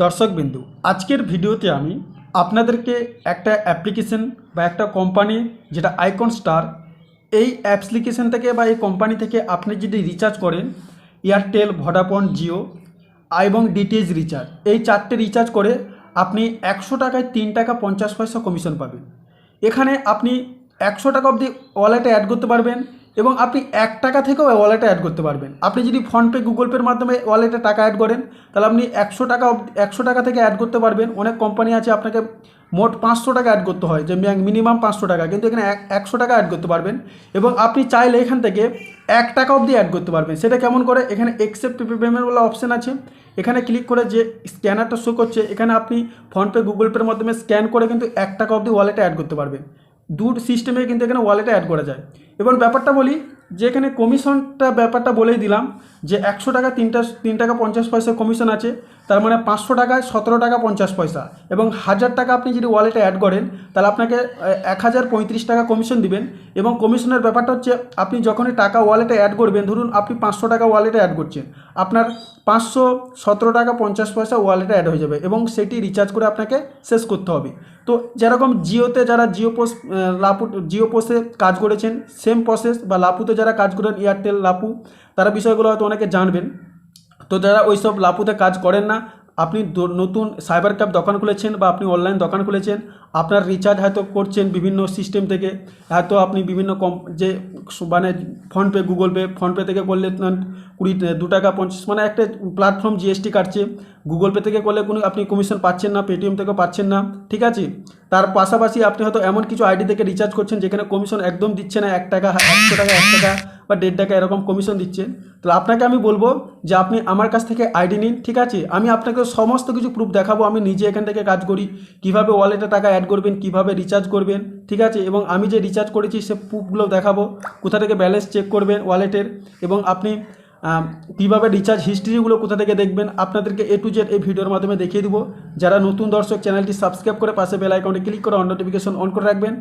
দর্শকবিন্দু, আজকের ভিডিওতে আমি আপনাদেরকে একটা অ্যাপ্লিকেশন বা একটা কোম্পানি যেটা আইকন স্টার, এই অ্যাপ্লিকেশন থেকে বা এই কোম্পানি থেকে আপনি যদি রিচার্জ করেন, এয়ারটেল, ভোডাফোন, জিও এবং ডিটিএইচ রিচার্জ, এই চারটে রিচার্জ করে আপনি একশো টাকায় তিন টাকা পঞ্চাশ পয়সা কমিশন পাবেন। এখানে আপনি একশো টাকা অবধি ওয়ালেটে অ্যাড করতে পারবেন এবং আপনি এক টাকা থেকেও ওয়ালেটে অ্যাড করতে পারবেন। আপনি যদি ফোনপে গুগল পের মাধ্যমে ওয়ালেটে টাকা অ্যাড করেন, তাহলে আপনি একশো টাকা একশো টাকা থেকে অ্যাড করতে পারবেন। অনেক কোম্পানি আছে, আপনাকে মোট পাঁচশো টাকা অ্যাড করতে হয়, যে মিনিমাম পাঁচশো টাকা। কিন্তু এখানে এক একশো টাকা অ্যাড করতে পারবেন এবং আপনি চাইলে এখান থেকে এক টাকা অবধি অ্যাড করতে পারবেন। সেটা কেমন করে? এখানে এক্সেপ্ট পেমেন্ট বলে অপশান আছে। এখানে ক্লিক করে যে স্ক্যানারটা শো করছে, এখানে আপনি ফোনপে গুগল পের মাধ্যমে স্ক্যান করে কিন্তু এক টাকা অবধি ওয়ালেটে অ্যাড করতে পারবেন। দুটো সিস্টেমে কিন্তু এখানে ওয়ালেটে অ্যাড করা যায়। এবং ব্যাপারটা বলি, যে এখানে কমিশনটা ব্যাপারটা বলেই দিলাম যে একশো টাকা, তিনটা, তিন টাকা পঞ্চাশ পয়সা কমিশন আছে, তার মানে পাঁচশো টাকায় সতেরো টাকা পঞ্চাশ পয়সা। এবং হাজার টাকা আপনি যদি ওয়ালেটে অ্যাড করেন, তাহলে আপনাকে এক হাজার পঁয়ত্রিশ টাকা কমিশন দিবেন। এবং কমিশনের ব্যাপারটা হচ্ছে, আপনি যখনই টাকা ওয়ালেটে অ্যাড করবেন, ধরুন আপনি পাঁচশো টাকা ওয়ালেটে অ্যাড করছেন, আপনার পাঁচশো সতেরো টাকা পঞ্চাশ পয়সা ওয়ালেটে অ্যাড হয়ে যাবে এবং সেটি রিচার্জ করে আপনাকে শেষ করতে হবে। তো যেরকম জিওতে যারা জিও পোস লাপু, জিও পোসে কাজ করেছেন সেম প্রসেস বা লাপুতে যারা কাজ করেন এয়ারটেল লাপু, তারা বিষয়গুলো হয়তো অনেকে জানবেন। তো যারা ওই সব লাপুতে কাজ করেন না, আপনি নতুন সাইবার ক্যাব দোকান খুলেছেন বা আপনি অনলাইন দোকান খুলেছেন, আপনার রিচার্জ হয়তো করছেন বিভিন্ন সিস্টেম থেকে। হয়তো আপনি বিভিন্ন কম যে মানে ফোনপে গুগল পে ফোনপে থেকে করলে কুড়ি দু টাকা পঞ্চাশ মানে একটা প্ল্যাটফর্ম জিএসটি কাটছে। গুগল পে থেকে করলে কোনো, আপনি কমিশন পাচ্ছেন না পেটিএম থেকে পাচ্ছেন না, ঠিক আছে? তার পাশাপাশি আপনি হয়তো এমন কিছু আইডি থেকে রিচার্জ করছেন, যেখানে কমিশন একদম দিচ্ছে না, এক টাকা একশো টাকা এক টাকা বা দেড় টাকা এরকম কমিশন দিচ্ছেন তো আপনাকে আমি বলব যে আপনি আমার কাছ থেকে আইডি নিন, ঠিক আছে? আমি আপনাকে সমস্ত কিছু প্রুফ দেখাবো, আমি নিজে এখান থেকে কাজ করি। কীভাবে ওয়ালেটে টাকা অ্যাড করবেন, কীভাবে রিচার্জ করবেন, ঠিক আছে? এবং আমি যে রিচার্জ করেছি, সে প্রুফগুলো দেখাবো। কোথা থেকে ব্যালেন্স চেক করবেন ওয়ালেটের এবং আপনি কীভাবে রিচার্জ হিস্ট্রিগুলো কোথা থেকে দেখবেন, আপনাদেরকে এ টু জেড এই ভিডিওর মাধ্যমে দেখিয়ে দেবো। যারা নতুন দর্শক, চ্যানেলটি সাবস্ক্রাইব করে পাশে বেল আইকনটি ক্লিক করে অন নোটিফিকেশন অন করে রাখবেন।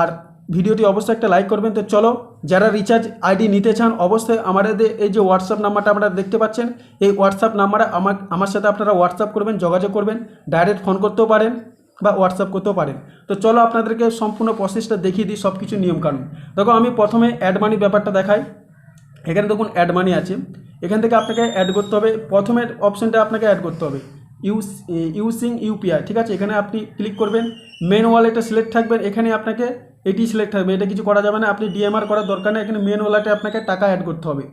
আর ভিডিওটি অবশ্যই একটা লাইক করবেন। তো চলো, যারা রিচার্জ আইডি নিতে চান, অবশ্যই আমাদের এই যে হোয়াটসঅ্যাপ নাম্বারটা আপনারা দেখতে পাচ্ছেন, এই হোয়াটসঅ্যাপ নাম্বারে আমার আমার সাথে আপনারা হোয়াটসঅ্যাপ করবেন, যোগাযোগ করবেন ডাইরেক্ট ফোন করতেও পারেন বা হোয়াটসঅ্যাপ করতেও পারেন। তো চলো, আপনাদেরকে সম্পূর্ণ প্রসেসটা দেখিয়ে দিই সব কিছু নিয়মকানুন। দেখো, আমি প্রথমে অ্যাড মানি ব্যাপারটা দেখাই। এখানে দেখুন অ্যাড মানি আছে। এখান থেকে আপনাকে অ্যাড করতে হবে। প্রথমের অপশানটা আপনাকে অ্যাড করতে হবে। ইউস ইউসিং ইউপিআই ঠিক আছে? এখানে আপনি ক্লিক করবেন। মেন ওয়ালেটে সিলেক্ট থাকবেন। এখানে আপনাকে এটি সিলেক্ট থাকবে। এটা কিছু করা যাবে না। আপনি ডিএমআর করার দরকার নেই। এখানে মেন ওয়ালেটে আপনাকে টাকা অ্যাড করতে হবে।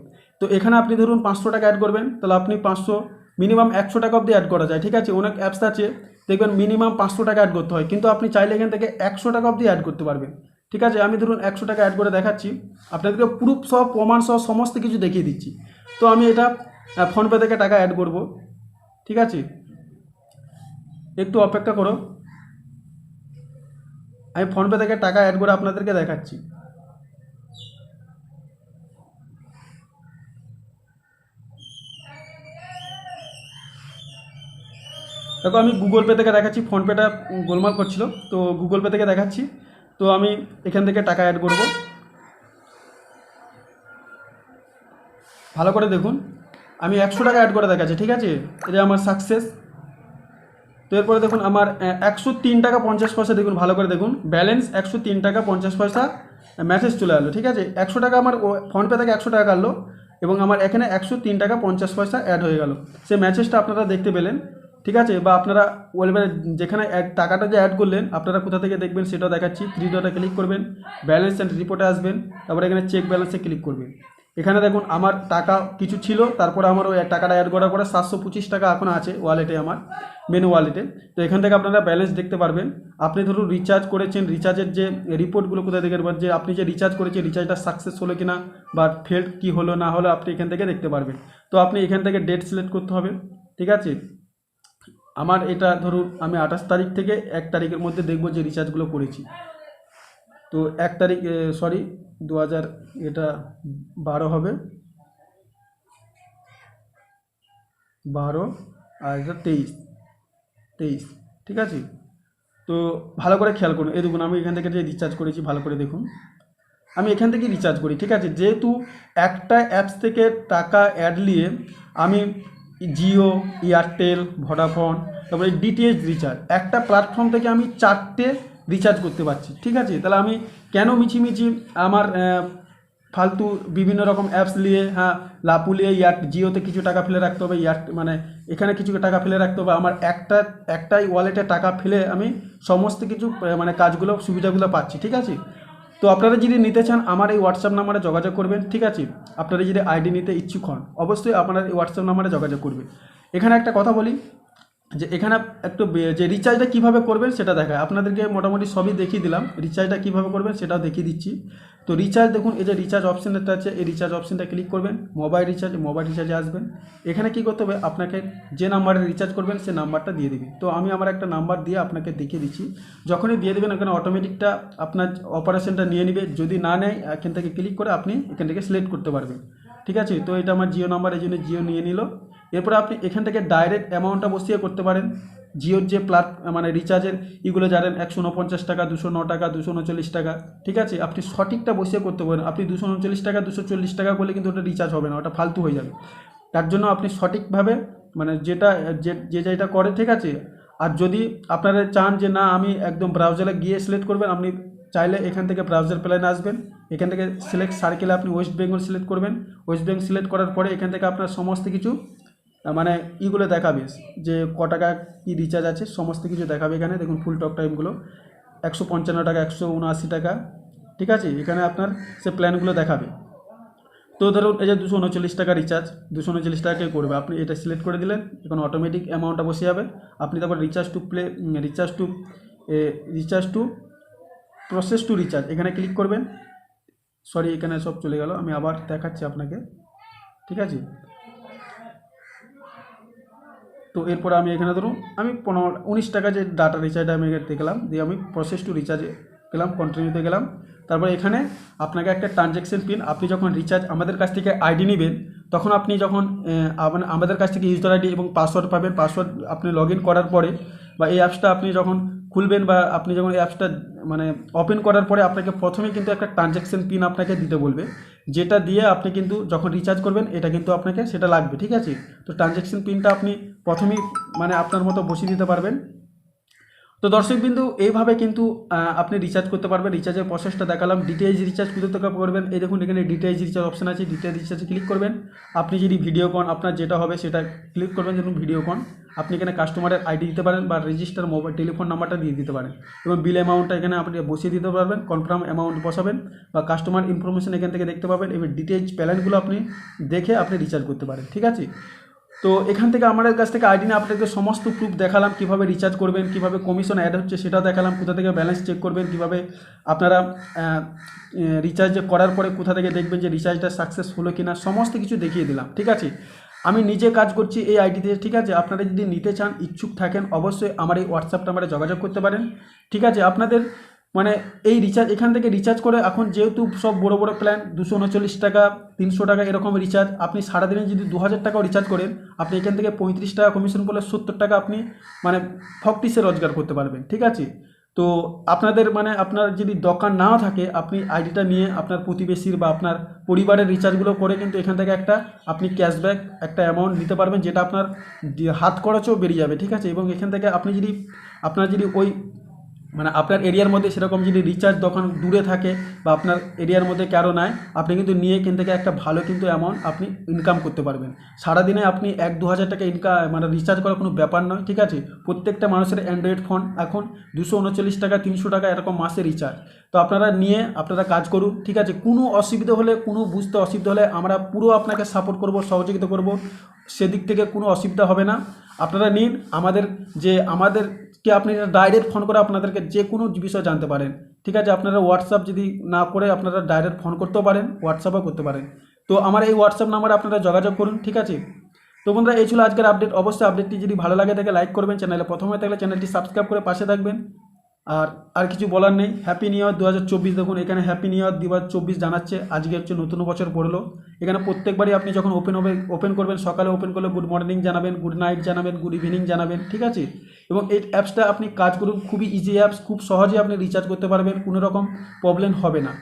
তো এখানে আপনি ধরুন পাঁচশো টাকা অ্যাড করবেন। তাহলে আপনি পাঁচশো মিনিমাম একশো টাকা অবধি অ্যাড করা যায়। ঠিক আছে? অনেক অ্যাপস আছে। দেখবেন মিনিমাম পাঁচশো টাকা অ্যাড করতে হয়। কিন্তু আপনি চাইলে এখান থেকে একশো টাকা অবধি অ্যাড করতে পারবেন। ঠিক আছে? আমি ধরুন একশো টাকা অ্যাড করে দেখাচ্ছি। আপনাদেরকে প্রুফ সহ, প্রমাণ সহ সমস্ত কিছু দেখিয়ে দিচ্ছি। তো আমি এটা ফোনপে থেকে টাকা অ্যাড করব। ঠিক আছে? একটু অপেক্ষা করো। আমি ফোনপে থেকে টাকা অ্যাড করে আপনাদেরকে দেখাচ্ছি। দেখো, আমি গুগল পে থেকে দেখাচ্ছি। ফোনপেটা গোলমাল করছিল। তো গুগল পে থেকে দেখাচ্ছি। তো আমি এখান থেকে টাকা অ্যাড করব। ভালো করে দেখুন, আমি একশো টাকা অ্যাড করে দেখাচ্ছি, ঠিক আছে? এটা আমার সাকসেস তো এরপরে দেখুন, আমার একশো তিন টাকা পঞ্চাশ পয়সা, দেখুন, ভালো করে দেখুন। ব্যালেন্স একশো তিন টাকা পঞ্চাশ পয়সা মেসেজ চলে আসলো ঠিক আছে? একশো টাকা আমার ফোনপে থেকে একশো টাকা কাটলো এবং আমার এখানে একশো তিন টাকা পঞ্চাশ পয়সা অ্যাড হয়ে গেল। সেই মেসেজটা আপনারা দেখতে পেলেন। ঠিক আছে? বা আপনারা ওয়েলবারে যেখানে অ্যাড টাকাটা যে অ্যাড করলেন, আপনারা কোথা থেকে দেখবেন সেটাও দেখাচ্ছি। থ্রি ক্লিক করবেন ব্যালেন্স অ্যান্ড রিপোর্টে আসবেন, তারপরে এখানে চেক ব্যালেন্সে ক্লিক করবেন। এখানে দেখুন, আমার টাকা কিছু ছিল, তারপরে আমার ওই টাকাটা অ্যাড করার পরে সাতশো পঁচিশ টাকা এখন আছে ওয়ালেটে আমার মেনু ওয়ালেটে তো এখান থেকে আপনারা ব্যালেন্স দেখতে পারবেন। আপনি ধরুন রিচার্জ করেছেন রিচার্জের যে রিপোর্টগুলো কোথায় দেখে পারবেন যে আপনি যে রিচার্জ করেছেন রিচার্জটা সাকসেস হলো কিনা বা ফেল্ড কী হলো না হলো আপনি এখান থেকে দেখতে পারবেন। তো আপনি এখান থেকে ডেট সিলেক্ট করতে হবে, ঠিক আছে? আমার এটা ধরুন, আমি আঠাশ তারিখ থেকে এক তারিখের মধ্যে দেখব যে রিচার্জগুলো করেছি। তো এক তারিখ সরি দু হাজার এটা বারো হবে। বারো আর এটা তেইশ। তেইশ, ঠিক আছে? তো ভালো করে খেয়াল করুন। এই দেখুন, আমি এখান থেকে যে রিচার্জ করেছি, ভালো করে দেখুন। আমি এখান থেকে রিচার্জ করি, ঠিক আছে? যেহেতু একটা অ্যাপস থেকে টাকা অ্যাড নিয়ে আমি জিও এয়ারটেল ভোডাফোন তারপরে ডিটিএইচ রিচার্জ একটা প্ল্যাটফর্ম থেকে আমি চারটে রিচার্জ করতে পারছি, ঠিক আছে? তাহলে আমি কেন মিছিমিছি আমার ফালতু বিভিন্ন রকম অ্যাপস নিয়ে হ্যাঁ লাপু নিয়ে ইয়ার জিওতে কিছু টাকা ফেলে রাখতে হবে ইয়ার মানে এখানে কিছু টাকা ফেলে রাখতে হবে, আমার একটা, একটাই ওয়ালেটে টাকা ফেলে আমি সমস্ত কিছু মানে কাজগুলো, সুবিধাগুলো পাচ্ছি, ঠিক আছে? তো আপনারা যদি নিতে চান, আমার এই হোয়াটসঅ্যাপ নাম্বারে যোগাযোগ করবেন, ঠিক আছে? আপনারা যদি আইডি নিতে ইচ্ছুক হন, অবশ্যই আপনারা এই হোয়াটসঅ্যাপ নাম্বারে যোগাযোগ করবেন। এখানে একটা কথা বলি যে এখানে একটু যে রিচার্জটা কীভাবে করবেন সেটা দেখায়। আপনাদেরকে মোটামুটি সবই দেখিয়ে দিলাম। রিচার্জটা কীভাবে করবেন সেটাও দেখিয়ে দিচ্ছি। তো রিচার্জ দেখুন, এই যে রিচার্জ অপশানটা আছে, এই রিচার্জ অপশানটা ক্লিক করবেন। মোবাইল রিচার্জ মোবাইল রিচার্জে আসবেন। এখানে কী করতে হবে? আপনাকে যে নাম্বারে রিচার্জ করবেন, সে নাম্বারটা দিয়ে দিবি। তো আমি আমার একটা নাম্বার দিয়ে আপনাকে দেখিয়ে দিচ্ছি। যখনই দিয়ে দেবেন, এখানে অটোমেটিকটা আপনার অপারেশনটা নিয়ে নেবে। যদি না নেয়, এখান থেকে ক্লিক করে আপনি এখান থেকে সিলেক্ট করতে পারবেন। ঠিক আছে? তো এটা আমার জিও নাম্বার এই জন্য জিও নিয়ে নিল। এরপরে আপনি এখান থেকে ডাইরেক্ট অ্যামাউন্টটা বসিয়ে করতে পারেন। জিওর যে প্লাট মানে রিচার্জের ইগুলো জানেন, একশো উনপঞ্চাশ টাকা, দুশো ন টাকা, দুশো উনচল্লিশ টাকা, ঠিক আছে? আপনি সঠিকটা বসিয়ে করতে পারেন। আপনি দুশো উনচল্লিশ টাকা, দুশো চল্লিশ টাকা করলে কিন্তু ওটা রিচার্জ হবে না, ওটা ফালতু হয়ে যাবে। তার জন্য আপনি সঠিকভাবে মানে যেটা, যে যে যেটা করে, ঠিক আছে? আর যদি আপনারা চান যে না, আমি একদম ব্রাউজারে গিয়ে সিলেক্ট করবেন, আপনি চাইলে এখান থেকে ব্রাউজার প্ল্যানে আসবেন। এখান থেকে সিলেক্ট সার্কেলে আপনি ওয়েস্ট বেঙ্গল সিলেক্ট করবেন। ওয়েস্ট বেঙ্গল সিলেক্ট করার পরে এখান থেকে আপনার সমস্ত কিছু মানে ইগুলো দেখাবে, যে ক টাকা কী রিচার্জ আছে, সমস্ত কিছু দেখাবে এখানে। দেখুন ফুল টক টাইমগুলো একশো পঞ্চান্ন টাকা, একশো উনআশি টাকা, ঠিক আছে? এখানে আপনার সে প্ল্যানগুলো দেখাবে। তো ধরুন, এই যে দুশো উনচল্লিশ টাকা রিচার্জ দুশো উনচল্লিশ টাকা করবে? আপনি এটা সিলেক্ট করে দিলেন, এখন অটোমেটিক অ্যামাউন্টটা বসে যাবে। আপনি তারপর recharge to play recharge to recharge to process to recharge এখানে ক্লিক করবেন। সরি এখানে সব চলে গেল, আমি আবার দেখাচ্ছি আপনাকে। ঠিক আছে? তো এরপর আমি এখানে ধরুন, আমি পনেরো, উনিশ টাকা যে ডাটা রিচার্জ আমি এখানে দেখলাম, দিয়ে আমি প্রসেস টু রিচার্জে গেলাম কন্টিনিউতে গেলাম। তারপর এখানে আপনাকে একটা ট্রানজ্যাকশন পিন আপনি যখন রিচার্জ আমাদের কাছ থেকে আইডি নেবেন, তখন আপনি যখন আমাদের কাছ থেকে ইউজার আইডি এবং পাসওয়ার্ড পাবেন পাসওয়ার্ড আপনি লগ করার পরে বা এই অ্যাপসটা আপনি যখন খুলবেন বা আপনি যখন এই অ্যাপসটা মানে ওপেন করার পরে আপনাকে প্রথমে কিন্তু একটা ট্রানজ্যাকশন পিন আপনাকে দিতে বলবে। যেটা দিয়ে আপনি কিন্তু যখন রিচার্জ করবেন, এটা কিন্তু আপনাকে সেটা লাগবে, ঠিক আছে? তো ট্রানজ্যাকশন পিনটা আপনি প্রথমেই মানে আপনার মতো বসিয়ে দিতে পারবেন। তো দর্শকবিন্দু, এইভাবে কিন্তু আপনি রিচার্জ করতে পারবেন রিচার্জের প্রসেসটা দেখালাম ডিটিএইচ রিচার্জ কোথা থেকে করবেন। এই দেখুন, এখানে ডিটিএইচ রিচার্জ অপশন আছে ডিটিএইচ রিচার্জে ক্লিক করবেন। আপনি যদি ভিডিও কন আপনার যেটা হবে সেটা ক্লিক করবেন যেমন ভিডিও কন আপনি এখানে কাস্টমারের আইডি দিতে পারেন বা রেজিস্টার মোবাইল টেলিফোন নাম্বারটা দিয়ে দিতে পারেন। এবং বিল অ্যামাউন্টটা এখানে আপনি বসিয়ে দিতে পারবেন কনফার্ম অ্যামাউন্ট বসাবেন বা কাস্টমার ইনফরমেশন এখান থেকে দেখতে পাবেন। এবং ডিটেলস প্ল্যানগুলো আপনি দেখে আপনি রিচার্জ করতে পারেন, ঠিক আছে? তো এখান থেকে আমাদের কাছ থেকে আইডি নিয়ে আপনাদেরকে সমস্ত প্রুফ দেখালাম, কীভাবে রিচার্জ করবেন, কীভাবে কমিশন অ্যাড হচ্ছে সেটা দেখালাম, কোথা থেকে ব্যালেন্স চেক করবেন, কীভাবে আপনারা রিচার্জ করার পরে কোথা থেকে দেখবেন যে রিচার্জটা সাকসেস হলো কি না সমস্ত কিছু দেখিয়ে দিলাম, ঠিক আছে? আমি নিজে কাজ করছি এই আইডিতে ঠিক আছে? আপনারা যদি নিতে চান, ইচ্ছুক থাকেন, অবশ্যই আমার এই হোয়াটসঅ্যাপ নাম্বারে যোগাযোগ করতে পারেন, ঠিক আছে? আপনাদের মানে এই রিচার্জ এখান থেকে রিচার্জ করে এখন যেহেতু সব বড় বড় প্ল্যান দুশো উনচল্লিশ টাকা, তিনশো টাকা এরকম রিচার্জ আপনি সারাদিনে যদি দু হাজার টাকাও রিচার্জ করেন, আপনি এখান থেকে পঁয়ত্রিশ টাকা কমিশন করলে সত্তর টাকা আপনি মানে ফকটিসে রোজগার করতে পারবেন, ঠিক আছে? তো আপনাদের মানে আপনার যদি দোকান নাও থাকে, আপনি আইডিটা নিয়ে আপনার প্রতিবেশীর বা আপনার পরিবারের রিচার্জগুলো করে কিন্তু এখান থেকে একটা আপনি ক্যাশব্যাক একটা অ্যামাউন্ট নিতে পারবেন, যেটা আপনার হাত খরচও বেরিয়ে যাবে, ঠিক আছে? এবং এখান থেকে আপনি যদি, আপনার যদি ওই মানে আপনার এরিয়ার মধ্যে সেরকম যদি রিচার্জ দোকান দূরে থাকে বা আপনার এরিয়ার মধ্যে কারও নাই, আপনি কিন্তু নিয়ে এখান থেকে একটা ভালো কিন্তু অ্যামাউন্ট আপনি ইনকাম করতে পারবেন। সারাদিনে আপনি এক দু হাজার টাকা ইনকাম মানে রিচার্জ করার কোনো ব্যাপার নয়, ঠিক আছে? প্রত্যেকটা মানুষের অ্যান্ড্রয়েড ফোন এখন দুশো উনচল্লিশ টাকা, তিনশো টাকা এরকম মাসে রিচার্জ তো আপনারা নিয়ে আপনারা কাজ করুন, ঠিক আছে? কোনো অসুবিধা হলে, কোনো বুঝতে অসুবিধা হলে আমরা পুরো আপনাকে সাপোর্ট করব, সহযোগিতা করব। সেদিক থেকে কোনো অসুবিধা হবে না। আপনারা নিন, আমাদের যে, আমাদেরকে আপনি ডাইরেক্ট ফোন করে আপনাদেরকে যে কোনো বিষয় জানতে পারেন। ঠিক আছে, আপনারা হোয়াটসঅ্যাপ যদি না করে আপনারা ডাইরেক্ট ফোন করতেও পারেন হোয়াটসঅ্যাপও করতে পারেন। তো আমার এই হোয়াটসঅ্যাপ নাম্বারে আপনারা যোগাযোগ করুন, ঠিক আছে? তো বন্ধুরা, এই ছিল আজকের আপডেট অবশ্যই আপডেটটি যদি ভালো লাগে থাকে লাইক করবেন। চ্যানেলে প্রথমে থাকলে চ্যানেলটি সাবস্ক্রাইব করে পাশে থাকবেন। আর আর কিছু বলার নেই। হ্যাপি নিউ ইয়ার দু হাজার চব্বিশ, দেখুন, এখানে হ্যাপি নিউ ইয়ার দু হাজার চব্বিশ জানাচ্ছে। আজকে হচ্ছে নতুন বছর পড়ল। এখানে প্রত্যেকবারই আপনি যখন ওপেন হবে ওপেন করবেন, সকালে ওপেন করলে গুড মর্নিং জানাবেন গুড নাইট জানাবেন গুড ইভিনিং জানাবেন, ঠিক আছে? এবং এই অ্যাপসটা আপনি কাজ করুন, খুবই ইজি অ্যাপস খুব সহজে আপনি রিচার্জ করতে পারবেন, কোনো রকম প্রবলেম হবে না।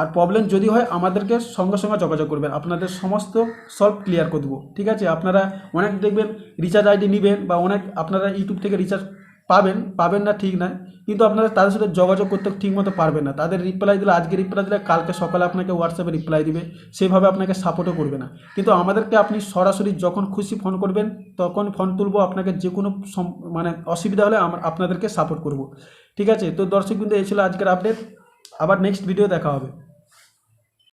আর প্রবলেম যদি হয়, আমাদেরকে সঙ্গে সঙ্গে যোগাযোগ করবেন। আপনাদের সমস্ত সলভ ক্লিয়ার করে দেবো, ঠিক আছে? আপনারা অনেক দেখবেন রিচার্জ আইডি নেবেন বা অনেক আপনারা ইউটিউব থেকে রিচার্জ পাবেন পাবেন না, ঠিক না কিন্তু আপনারা তাদের সাথে যোগাযোগ করতে ঠিকমতো পারবেন না। তাদের রিপ্লাই দিলে, আজকে রিপ্লাই দিলে, কালকে সকালে আপনাকে হোয়াটসঅ্যাপে রিপ্লাই দিবে। সেভাবে আপনাকে সাপোর্টও করবে না। কিন্তু আমাদেরকে আপনি সরাসরি যখন খুশি ফোন করবেন, তখন ফোন তুলবো, আপনাকে যে কোনো মানে অসুবিধা হলে আমরা আপনাদেরকে সাপোর্ট করব। ঠিক আছে? তো দর্শক কিন্তু এই ছিল আজকের আপডেট আবার নেক্সট ভিডিও দেখা হবে।